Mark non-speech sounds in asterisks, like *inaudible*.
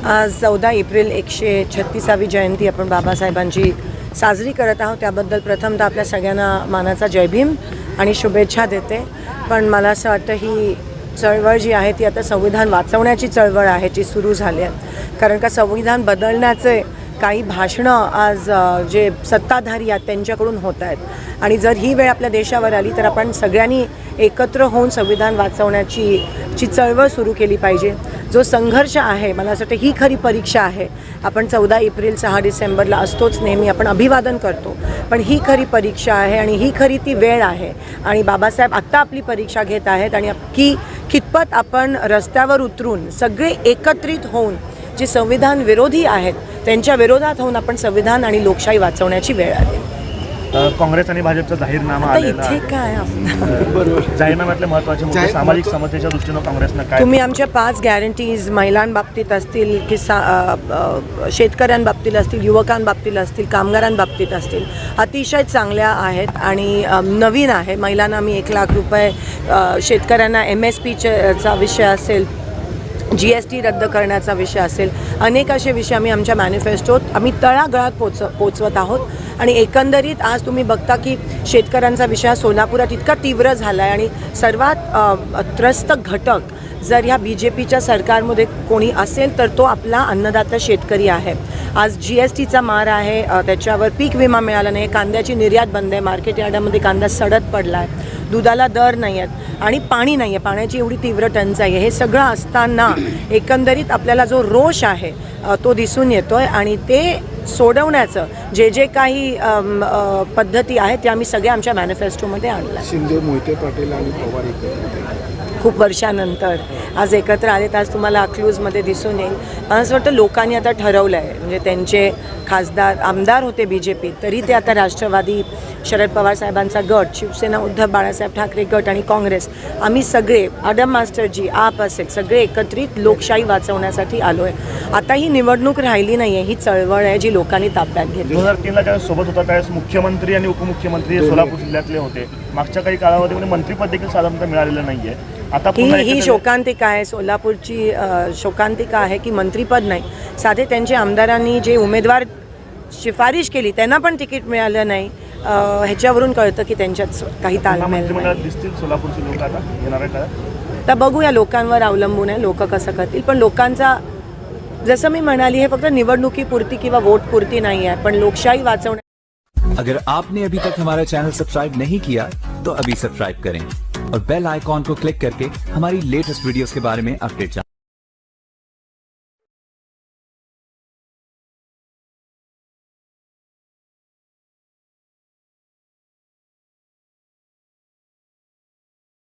आज चौदा एप्रिल एकशे छत्तीसावी जयंती आपण बाबासाहेबांची साजरी करत आहोत. त्याबद्दल प्रथमतः आपल्या सगळ्यांना मानाचा जयभीम आणि शुभेच्छा देते. पण मला असं वाटतं ही चळवळ जी आहे ती आता संविधान वाचवण्याची चळवळ आहे जी सुरू झाली आहे. कारण का संविधान बदलण्याचे काही भाषणं आज जे सत्ताधारी आहेत त्यांच्याकडून होत आहेत. आणि जर ही वेळ आपल्या देशावर आली तर आपण सगळ्यांनी एकत्र होऊन संविधान वाचवण्याची ची चळवळ सुरू केली पाहिजे. जो संघर्ष आहे मला असं वाटतं ही खरी परीक्षा आहे. आपण चौदा एप्रिल सहा डिसेंबरला असतोच नेहमी आपण अभिवादन करतो. पण ही खरी परीक्षा आहे आणि ही खरी ती वेळ आहे. आणि बाबासाहेब आत्ता आपली परीक्षा घेत आहेत आणि की कितपत आपण रस्त्यावर उतरून सगळे एकत्रित होऊन जे संविधान विरोधी आहेत त्यांच्या विरोधात होऊन आपण संविधान आणि लोकशाही वाचवण्याची वेळ आली. काँग्रेस आणि भाजपचा जाहीरनामा आता आलेला इथे आहे. काय? *laughs* जाहीरनाम्यातले महत्त्वाचे मुद्दे जाहीर- सामाजिक समतेच्या दृष्टीनं काँग्रेसनं काय तुम्ही आमच्या पाच गॅरंटीज महिलांबाबतीत असतील की सा अ, अ, शेतकऱ्यांबाबतीत असतील युवकांबाबतीत असतील कामगारांबाबतीत असतील अतिशय चांगल्या आहेत आणि अ, नवीन आहे. महिलांना आम्ही एक लाख रुपये अ, शेतकऱ्यांना एम एस पीचा विषय असेल जी एस टी रद्द करण्याचा विषय असेल अनेक असे विषय आम्ही आमच्या मॅनिफेस्टोत आम्ही तळागळात पोच पोचवत आहोत. आणि एकंदरीत आज तुम्ही बघता की शेतकऱ्यांचा विषय सोलापुरात इतका तीव्र झाला आहे आणि सर्वात त्रस्त घटक जर ह्या बी जे पीच्या सरकारमध्ये कोणी असेल तर तो आपला अन्नदाता शेतकरी आहे. आज जी एस टीचा मार आहे त्याच्यावर पीक विमा मिळाला नाही कांद्याची निर्यात बंद आहे मार्केट यार्डामध्ये कांदा सडत पडला आहे दुधाला दर नाही आहेत आणि पाणी नाही आहे पाण्याची एवढी तीव्र टंचाई आहे. हे सगळं असताना एकंदरीत आपल्याला जो रोष आहे तो दिसून येतो आहे आणि ते सोडवण्याचं जे जे काही पद्धती आहेत त्या आम्ही सगळ्या आमच्या मॅनिफेस्टोमध्ये आणल्या. शिंदे मोहिते पाटील आणि पवार खूप वर्षानंतर आज एकत्र आलेत आज तुम्हाला अकलूजमध्ये दिसून येईल. मला असं वाटतं लोकांनी आता ठरवलं आहे म्हणजे त्यांचे खासदार आमदार होते बी जे पी तरी ते आता राष्ट्रवादी शरद पवार साहेबांचा गट शिवसेना उद्धव बाळासाहेब ठाकरे गट आणि काँग्रेस आम्ही सगळे आडम मास्टरजी आप असेल सगळे एकत्रित लोकशाही वाचवण्यासाठी आलो आहे आता ही निवडणूक राहिली नाही आहे ही चळवळ आहे जी लोकांनी ताब्यात घेतली. दोन हजार तीनला ज्यावेळेस सोबत होता त्यावेळेस मुख्यमंत्री आणि उपमुख्यमंत्री हे सोलापूर जिल्ह्यातले होते. मागच्या काही कालावधीमध्ये मंत्रीपद देखील साधारणतः मिळालेलं नाही आहे आता ही ही शोकांतिका आहे सोलापूरची शोकांतिका आहे की मंत्रीपद नाही. साधे त्यांचे आमदारांनी जे उमेदवार शिफारिश केली त्यांना पण तिकीट मिळालं नाही. ह्याच्यावरून कळतं की त्यांच्यात काही दिसतील सोलापूरचे लोक आता येणार तर बघूया लोकांवर अवलंबून आहे लोक कसं करतील. पण लोकांचा जसं मी म्हणाली हे फक्त निवडणुकीपुरती किंवा वोटपुरती नाही आहे पण लोकशाही वाचवण्या अगर आपने अभी तक हमारा चैनल सब्सक्राइब नहीं किया तो अभी सब्सक्राइब करें। और बेल आइकॉन को क्लिक करके हमारी लेटेस्ट वीडियोस के बारे में अपडेट